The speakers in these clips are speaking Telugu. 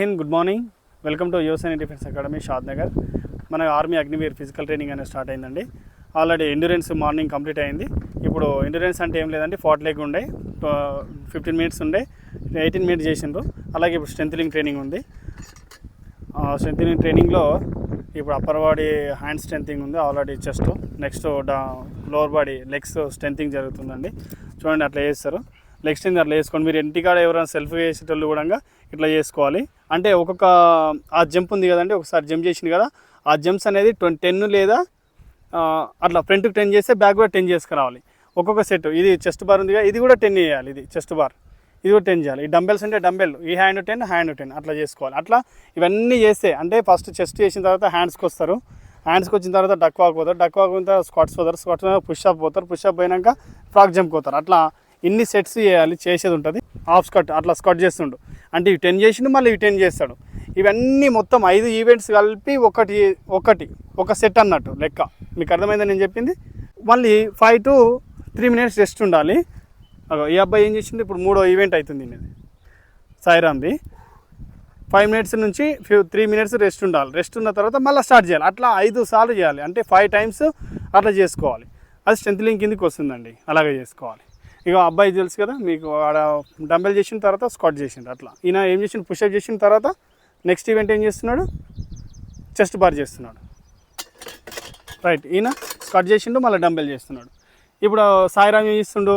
Hind good morning. Welcome to Yuvasena defence academy Shadnagar. మన ఆర్మీ అగ్నివీర్ ఫిజికల్ ట్రైనింగ్ అనేది స్టార్ట్ అయిందండి. ఆల్రెడీ ఎండ్యూరెన్స్ మార్నింగ్ కంప్లీట్ అయింది. ఇప్పుడు ఎండ్యూరెన్స్ అంటే ఏం లేదండి ఫార్ట్ లెగ్ ఉండే ఫిఫ్టీన్ మినిట్స్ ఉండే ఎయిటీన్ మినిట్స్ చేసిండ్రు. అలాగే ఇప్పుడు స్ట్రెంథనింగ్ ట్రైనింగ్ ఉంది. స్ట్రెంథనింగ్ ట్రైనింగ్లో ఇప్పుడు అప్పర్ బాడీ హ్యాండ్ స్ట్రెంథింగ్ ఉంది already chest next lower body legs strengthening జరుగుతుందండి. చూడండి అట్లా చేస్తారు. లెగ్ స్ట్రెంత్ అట్లా చేసుకోండి. మీరు ఇంటికాడ ఎవరైనా సెల్ఫ్ వేసేటోళ్ళు కూడా ఇట్లా చేసుకోవాలి. అంటే ఒక్కొక్క ఆ జంప్ ఉంది కదండి ఒకసారి జంప్ చేసింది కదా ఆ జంప్స్ అనేది ట్వంటీ టెన్ లేదా అట్లా ఫ్రంట్కి టెన్ చేస్తే బ్యాక్ కూడా టెన్ చేసుకురావాలి. ఒక్కొక్క సెట్ ఇది చెస్ట్ బార్ ఉంది కదా ఇది కూడా టెన్ చేయాలి ఇది చెస్ట్ బార్. ఇది కూడా టెన్ చేయాలి. ఈ డంబెల్స్ అంటే డంబెల్ ఈ హ్యాండ్ టెన్ హ్యాండ్ టెన్ అట్లా చేసుకోవాలి. అట్లా ఇవన్నీ చేస్తే అంటే ఫస్ట్ చెస్ట్ చేసిన తర్వాత హ్యాండ్స్కి వస్తారు. హ్యాండ్స్కి వచ్చిన తర్వాత డక్ వాక్ పోతారు. డక్ వాక్ పోయిన తర్వాత స్క్వాట్స్ పోతారు. స్క్వాట్స్ పుష్ అప్ పోతారు. పుష్ అప్ పోయినాక ఫ్రాక్ జంప్ పోతారు. అట్లా ఇన్ని సెట్స్ చేయాలి చేసేది ఉంటుంది. హాఫ్ స్కట్ అట్లా స్కట్ చేస్తుండు. అంటే ఇవి టెన్ చేసిండు మళ్ళీ ఇవి టెన్ చేస్తాడు. ఇవన్నీ మొత్తం ఐదు ఈవెంట్స్ కలిపి ఒకటి ఒకటి ఒక సెట్ అన్నట్టు లెక్క. మీకు అర్థమైందని నేను చెప్పింది? మళ్ళీ five to three minutes rest ఉండాలి. ఈ అబ్బాయి ఏం చేసిండు? ఇప్పుడు మూడో ఈవెంట్ అవుతుంది ఇది సాయిరామ్ది ఫైవ్ మినిట్స్ నుంచి ఫ్యూ త్రీ మినిట్స్ రెస్ట్ ఉండాలి. రెస్ట్ ఉన్న తర్వాత మళ్ళీ స్టార్ట్ చేయాలి. అట్లా ఐదు సార్లు చేయాలి. అంటే ఫైవ్ టైమ్స్ అట్లా చేసుకోవాలి. అది స్ట్రెంత్ లింక్ కిందకి వస్తుందండి. అలాగే చేసుకోవాలి. ఇక అబ్బాయి తెలుసు కదా మీకు ఆడ డంబెల్ చేసిన తర్వాత స్క్వాట్ చేసిండు అట్లా. ఈయన ఏం చేసిండు పుషప్ చేసిన తర్వాత నెక్స్ట్ ఈవెంట్ ఏం చేస్తున్నాడు? చెస్ట్ బార్ చేస్తున్నాడు. రైట్ ఈయన స్క్వాట్ చేసిండు మళ్ళీ డంబెల్ చేస్తున్నాడు. ఇప్పుడు సాయిరామ్ ఏం చేస్తుండు?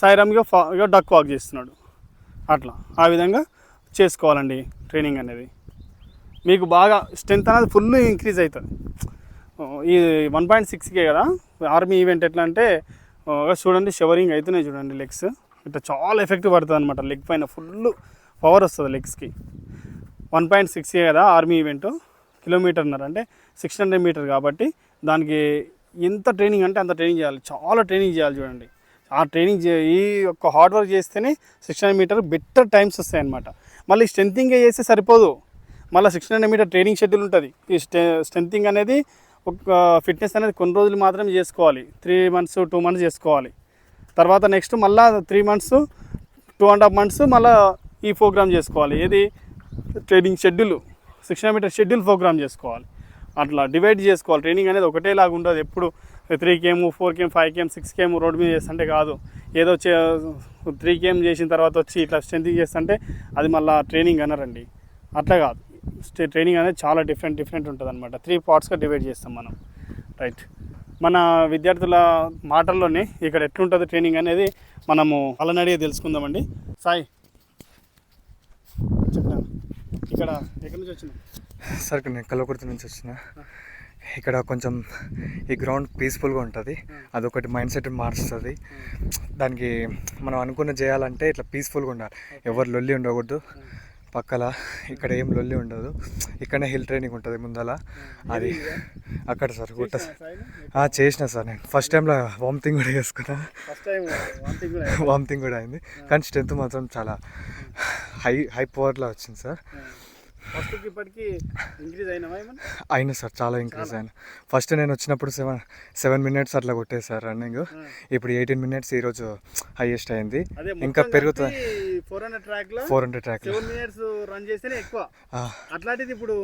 సాయిరామ్ ఇక ఫా ఇక డక్ వాక్ చేస్తున్నాడు. అట్లా. ఆ విధంగా చేసుకోవాలండి ట్రైనింగ్ అనేది. మీకు బాగా స్ట్రెంత్ అనేది ఫుల్ ఇంక్రీజ్ అవుతుంది. ఈ వన్ పాయింట్ సిక్స్కే కదా ఆర్మీ ఈవెంట్ ఎట్లా అంటే చూడండి షవరింగ్ అవుతున్నాయి చూడండి లెగ్స్ ఇట్లా చాలా ఎఫెక్ట్ పడుతుంది అనమాట లెగ్ పైన ఫుల్ పవర్ వస్తుంది లెగ్స్కి వన్ పాయింట్ సిక్స్ కదా ఆర్మీ ఈవెంట్ కిలోమీటర్న్నర అంటే సిక్స్ హండ్రెడ్ మీటర్ కాబట్టి దానికి ఎంత ట్రైనింగ్ అంటే అంత ట్రైనింగ్ చేయాలి. చాలా ట్రైనింగ్ చేయాలి చూడండి. ఆ ట్రైనింగ్ చే ఈ యొక్క హార్డ్ వర్క్ చేస్తేనే six hundred metre better times వస్తాయి అనమాట మళ్ళీ స్ట్రెంతింగ్ చేస్తే సరిపోదు. మళ్ళీ six hundred metre training schedule ఉంటుంది. ఈ స్ట్రె స్ట్రెంతింగ్ అనేది ఒక ఫిట్నెస్ అనేది కొన్ని రోజులు మాత్రమే చేసుకోవాలి. త్రీ మంత్స్ టూ మంత్స్ చేసుకోవాలి. తర్వాత నెక్స్ట్ మళ్ళీ three months two and half months మళ్ళీ ఈ ప్రోగ్రామ్ చేసుకోవాలి. ఏది? Training schedule six metre schedule programme చేసుకోవాలి. అట్లా డివైడ్ చేసుకోవాలి. ట్రైనింగ్ అనేది ఒకటేలాగా ఉండదు. ఎప్పుడు three KM four KM five KM six KM road మీద చేస్తుంటే కాదు. ఏదో త్రీ కేమ్ చేసిన తర్వాత వచ్చి ఇట్లా స్ట్రెంత్ చేస్తుంటే అది మళ్ళీ ట్రైనింగ్ అనరండి. అట్లా కాదు. ట్రైనింగ్ అనేది చాలా డిఫరెంట్ డిఫరెంట్ ఉంటుంది అనమాట త్రీ పార్ట్స్గా డివైడ్ చేస్తాం మనం. రైట్ మన విద్యార్థుల మాటల్లోనే ఇక్కడ ఎట్లుంటుంది ట్రైనింగ్ అనేది మనము అడిగి తెలుసుకుందామండి. సాయి. చెప్తాను ఇక్కడ ఎక్కడి నుంచి వచ్చినావు? సార్ నేను కల్లకుర్తి నుంచి వచ్చిన. ఇక్కడ కొంచెం ఈ గ్రౌండ్ పీస్ఫుల్గా ఉంటుంది. అదొకటి మైండ్ సెట్ మారుస్తుంది. దానికి మనం అనుకున్న చేయాలంటే ఇట్లా పీస్ఫుల్గా ఉండాలి. ఎవరు లొల్లి ఉండకూడదు. పక్కల ఇక్కడ ఏం లొల్లి ఉండదు. ఇక్కడనే హిల్ ట్రైనింగ్ ఉంటుంది ముందల. అది అక్కడ సార్ గుట్ట చేసిన సార్. నేను. ఫస్ట్ టైంలో వామిటింగ్ కూడా చేసుకున్నా. వామిటింగ్ కూడా అయింది? కానీ స్ట్రెంత్ మాత్రం చాలా హై హై పవర్లో వచ్చింది సార్. ఫస్ట్కి ఇప్పటికి ఇంక్రీజ్ అయినావా అయినా సార్ చాలా ఇంక్రీజ్ అయినా. ఫస్ట్ నేను వచ్చినప్పుడు సెవెన్ సెవెన్ మినిట్స్ అట్లా కొట్టేసారు రన్నింగ్ ఇప్పుడు ఎయిటీన్ మినిట్స్ ఈరోజు హైయెస్ట్ అయింది. ఇంకా పెరుగుతుంది ఫోర్ హండ్రెడ్ ట్రాక్లో four hundred track seven minutes run చేస్తేనే ఎక్కువ. అట్లాంటిది ఇప్పుడు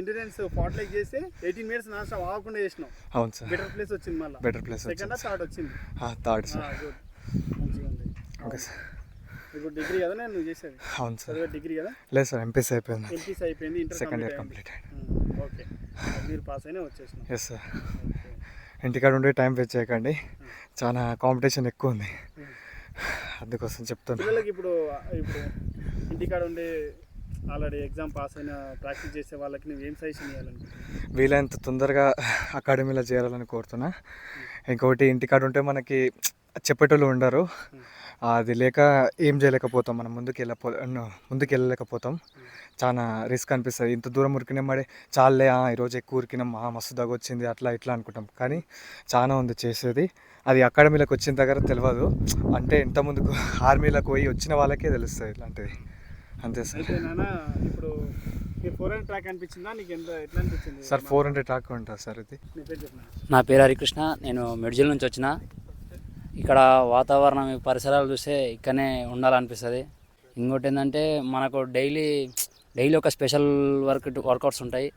ఇంటెలిజెన్స్ ఫార్టీ లైక్ చేసి ఎయిటీన్ మినిట్స్ నాన్ స్టాప్ ఆగకుండా చేసినావు. అవును సార్. బెటర్ ప్లేస్ వచ్చింది మళ్ళీ. బెటర్ ప్లేస్ సెకండ్ వచ్చింది థర్డ్ వచ్చింది. Third sir. Okay sir. ఇప్పుడు డిగ్రీ కదా నేను చేసేది? అవును సార్. డిగ్రీ కదా? లేదు సార్ ఎంపీసీ అయిపోయింది. ఎంపీస్ అయిపోయింది inter second year complete complete okay మీరు పాస్ అయినా వచ్చేసినాం. ఎస్ సార్ ఇంటికాడ ఉండే టైం వేస్ట్ చేయకండి. చాలా కాంపిటీషన్ ఎక్కువ ఉంది. అందుకోసం చెప్తున్నా. పిల్లలకి ఇప్పుడు ఇప్పుడు ఇంటికాడ ఉండే ఆల్రెడీ ఎగ్జామ్ పాస్ అయిన ప్రాక్టీస్ చేసే వాళ్ళకి నువ్వు ఏం సజెషన్ ఇవ్వాలనుకుంటున్నావు వీలైనంత తొందరగా అకాడమీలో చేరాలని కోరుతున్నా. ఇంకొకటి ఇంటికాడ ఉంటే మనకి చెప్పేటోళ్ళు ఉండరు. అది లేక ఏం చేయలేకపోతాం మనం. ముందుకు వెళ్ళపో ముందుకు వెళ్ళలేకపోతాం చాలా రిస్క్ అనిపిస్తుంది. ఇంత దూరం ఉరికినాం మడే చాలే ఆ, ఈరోజు ఎక్కువ ఉరికినాం మస్తు దగ్గు వచ్చింది అట్లా ఇట్లా అనుకుంటాం. కానీ చాలా ఉంది చేసేది. అది అకాడమీలోకి వచ్చిన దగ్గర తెలియదు అంటే ఎంత ముందుకు ఆర్మీలోకి పోయి వచ్చిన వాళ్ళకే తెలుస్తుంది ఇట్లాంటిది. అంతే సార్. అయితే నాన్న ఇప్పుడు మీరు సార్ ఫోర్ హండ్రెడ్ ట్రాక్ ఉంటుంది సార్ ఇది. నీ పేరు చెప్పిన? నా పేరు హరికృష్ణ. నేను మెడ్జిల్ నుంచి వచ్చిన. ఇక్కడ వాతావరణం ఈ పరిసరాలు చూస్తే ఇక్కడనే ఉండాలనిపిస్తుంది. ఇంకోటి ఏంటంటే మనకు డైలీ డైలీ ఒక స్పెషల్ వర్క్ వర్కౌట్స్ ఉంటాయి.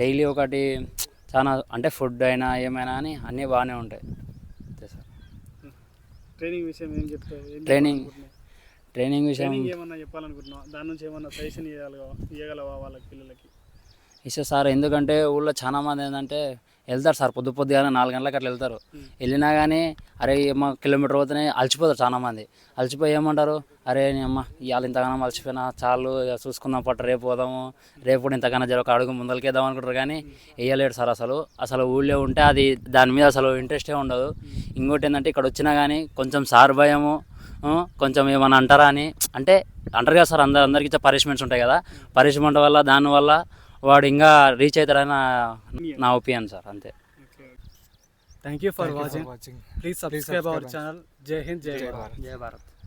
డైలీ ఒకటి చాలా అంటే ఫుడ్ అయినా ఏమైనా అని అన్నీ బాగానే ఉంటాయి. అంతే సార్. ట్రైనింగ్ విషయం ఏం చెప్తావు ఏం ట్రైనింగ్? ట్రైనింగ్ విషయం ఏమన్నా చెప్పాలనుకుంటున్నావా? దాని నుంచి ఏమన్నా సజెషన్ ఇవ్వగలవా ఇవ్వగలవా వాళ్ళకి పిల్లలకి? ఇస్తే సార్ ఎందుకంటే ఊళ్ళో చాలా మంది ఏంటంటే వెళ్తారు సార్ పొద్దు పొద్దుగానే నాలుగు గంటలకు అట్లా వెళ్తారు వెళ్ళినా కానీ అరే మా కిలోమీటర్ పోతేనే అలసిపోతారు చాలామంది అలసిపోయి ఏమంటారు? అరే నీ అమ్మ ఇవాళ ఇంతగానో అలసిపోయినా చాలు ఇక చూసుకుందాం పట్టు రేపు పోదాము. రేపు కూడా ఇంతకన్నా జర ఒక అడుగు ముందరికేద్దాం అనుకుంటారు కానీ వేయలేడు సార్ అసలు. అసలు ఊళ్ళో ఉంటే అది దాని మీద అసలు ఇంట్రెస్టే ఉండదు. ఇంకోటి ఏంటంటే ఇక్కడ వచ్చినా కానీ కొంచెం సార్ భయము కొంచెం ఏమైనా అంటారా అని. అంటే అంటారు కదా సార్ అందరు అందరికి ఇచ్చే పనిష్మెంట్స్ ఉంటాయి కదా. పనిష్మెంట్ వల్ల దానివల్ల వాడు ఇంకా రీచ్ అవుతాడని నా- నా ఒపీనియన్ సార్ అంతే. Thank you for watching please subscribe our channel Jai Hind Jai Bharat जय भारत